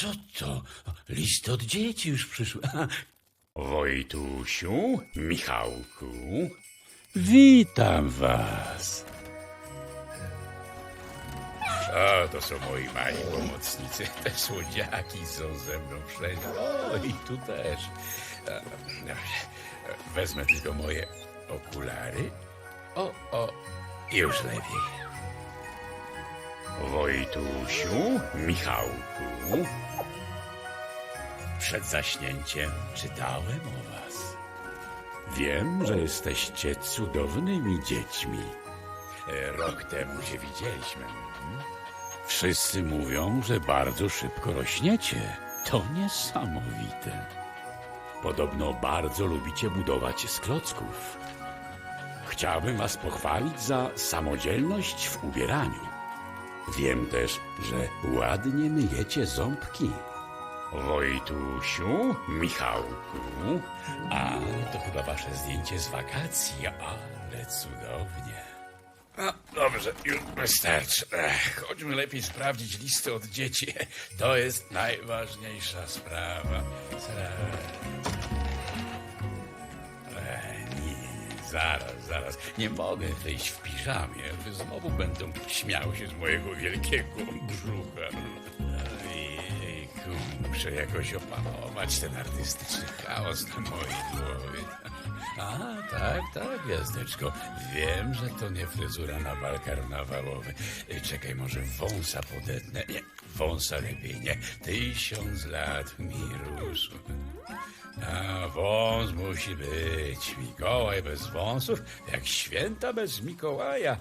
Co to? Listy od dzieci już przyszły. Wojtusiu, Michałku, witam was. O, to są moi mali pomocnicy. Te słodziaki są ze mną wszędzie. O, i tu też. Wezmę tylko moje okulary. O, o, już lepiej. Wojtusiu, Michałku. Przed zaśnięciem czytałem o was. Wiem, że jesteście cudownymi dziećmi. E, Rok temu się widzieliśmy. mhm. Wszyscy mówią, że bardzo szybko rośniecie. To niesamowite. Podobno bardzo lubicie budować z klocków. Chciałbym was pochwalić za samodzielność w ubieraniu. Wiem też, że ładnie myjecie ząbki. Wojtusiu, Michałku, a to chyba wasze zdjęcie z wakacji, ale cudownie. No, dobrze, już wystarczy. Chodźmy lepiej sprawdzić listy od dzieci. To jest najważniejsza sprawa. Ech, zaraz, zaraz. Nie mogę wyjść w piżamie. Znowu będą śmiały się z mojego wielkiego brzucha. Ojejku, muszę jakoś opanować ten artystyczny chaos na mojej głowie. A, tak, tak, gwiazdeczko. Wiem, że to nie fryzura na bal karnawałowy. Y, Czekaj, może wąsa podetnę. Nie, wąsa lepiej nie. Tysiąc lat mi rósł. A, wąs musi być. Mikołaj bez wąsów, jak święta bez Mikołaja.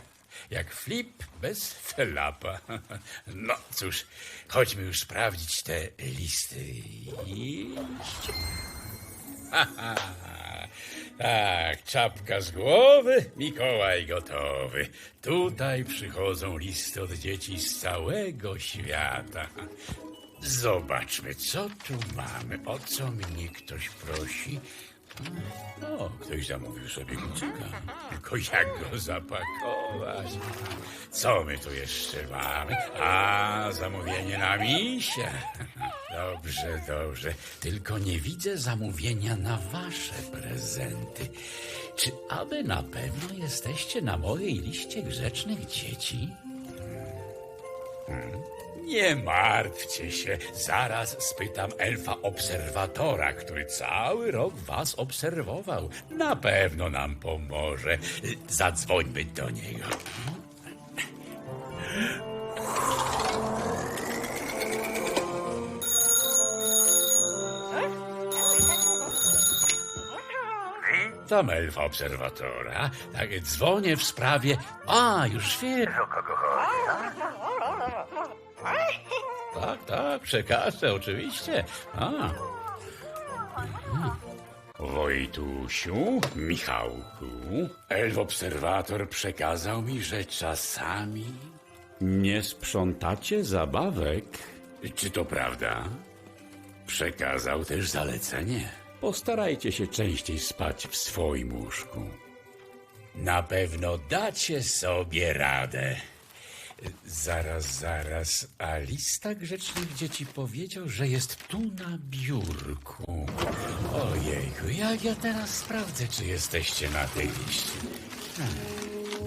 Jak flip bez felapa. No cóż, chodźmy już sprawdzić te listy. Iść. Tak, czapka z głowy, Mikołaj gotowy. Tutaj przychodzą listy od dzieci z całego świata. Zobaczmy, co tu mamy. O co mnie ktoś prosi? O, ktoś zamówił sobie kucyka. Tylko jak go zapakować? Co my tu jeszcze mamy? A, zamówienie na misia. Dobrze, dobrze. Tylko nie widzę zamówienia na wasze prezenty. Czy aby na pewno jesteście na mojej liście grzecznych dzieci? Nie martwcie się, zaraz spytam elfa obserwatora, który cały rok was obserwował. Na pewno nam pomoże. Zadzwońmy do niego. Witam elfa obserwatora. Tak, dzwonię w sprawie... A, już wiem. O kogo chodzi? Tak, tak, przekażę, oczywiście. A. Mhm. Wojtusiu, Michałku, elf obserwator przekazał mi, że czasami nie sprzątacie zabawek. Czy to prawda? Przekazał też zalecenie. Postarajcie się częściej spać w swoim łóżku. Na pewno dacie sobie radę. Zaraz, zaraz. A lista grzecznych dzieci powiedział, że jest tu na biurku. Ojejku, jak ja teraz sprawdzę, czy jesteście na tej liście? Hmm,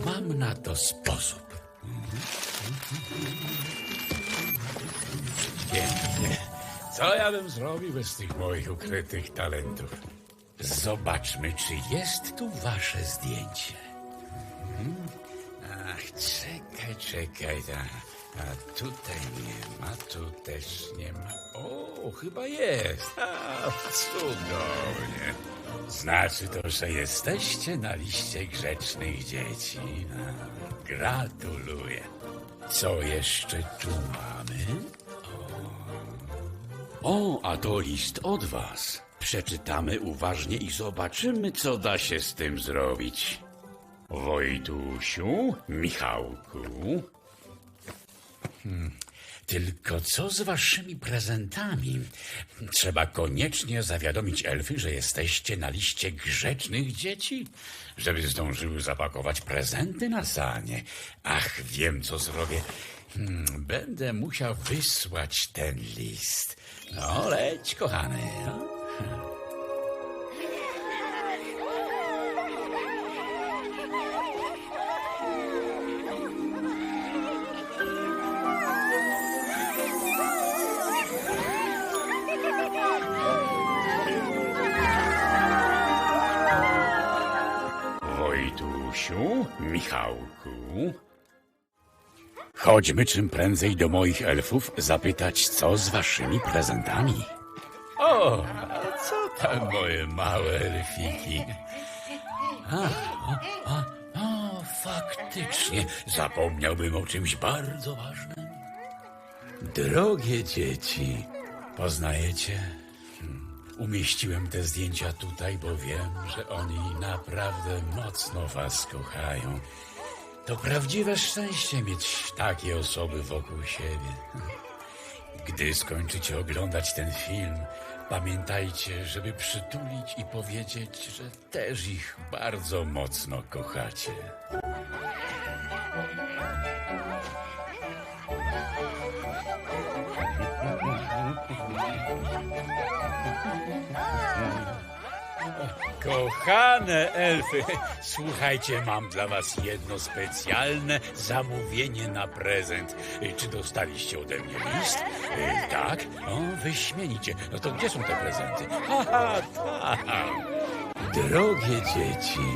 Mam na to sposób. Pięknie. Co ja bym zrobił bez tych moich ukrytych talentów? Zobaczmy, czy jest tu wasze zdjęcie. Ach, czekaj, czekaj. Ta. A tutaj nie ma, tu też nie ma. O, chyba jest. A, cudownie. Znaczy to, że jesteście na liście grzecznych dzieci. A, gratuluję. Co jeszcze tu mamy? O, a to list od was. Przeczytamy uważnie i zobaczymy, co da się z tym zrobić. Wojtusiu, Michałku. Hmm, tylko co z waszymi prezentami? Trzeba koniecznie zawiadomić elfy, że jesteście na liście grzecznych dzieci, żeby zdążyły zapakować prezenty na sanie. Ach, wiem, co zrobię. Hmm, będę musiał wysłać ten list. No, leć, kochany. No. Michałku. Chodźmy czym prędzej do moich elfów zapytać, co z waszymi prezentami. O, co tam moje małe elfiki? A, a, a, faktycznie, zapomniałbym o czymś bardzo ważnym. Drogie dzieci, poznajecie? Hmm, Umieściłem te zdjęcia tutaj, bo wiem, że oni naprawdę mocno was kochają. To prawdziwe szczęście mieć takie osoby wokół siebie. Gdy skończycie oglądać ten film, pamiętajcie, żeby przytulić i powiedzieć, że też ich bardzo mocno kochacie. Kochane elfy, słuchajcie, mam dla was jedno specjalne zamówienie na prezent. Czy dostaliście ode mnie list? Y, Tak? O, wyśmienicie. No to gdzie są te prezenty? Haha, tak. Drogie dzieci,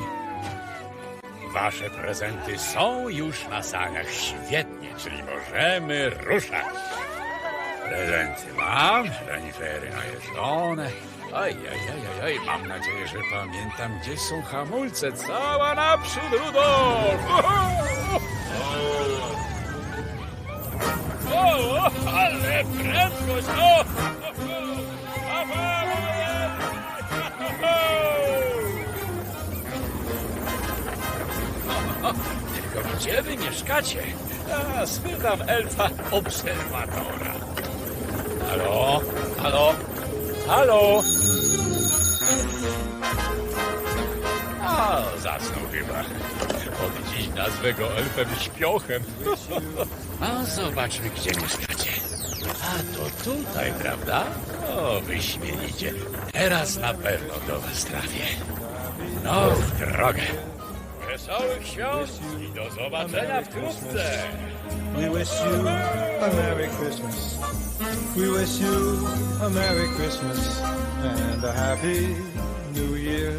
wasze prezenty są już na saniach. Świetnie, czyli możemy ruszać. Prezenty mam, renifery najeżdżone. Oj, oj, oj, oj, mam nadzieję, że pamiętam, gdzie są hamulce. Cała naprzód, Rudolf! O, o, ale prędkość! O, o, o, mama Tylko gdzie wy mieszkacie? A, spytam elfa obserwatora. Halo? Halo? Halo? A, zasnął chyba. Od dziś nazwę go elfem śpiochem. A zobaczmy, gdzie mieszkacie. A to tutaj, prawda? O, wyśmienicie. Teraz na pewno do was trafię. No, w drogę. Wesołych świąt i do zobaczenia wkrótce. We wish you a Merry Christmas. We wish you a Merry Christmas and a Happy New Year.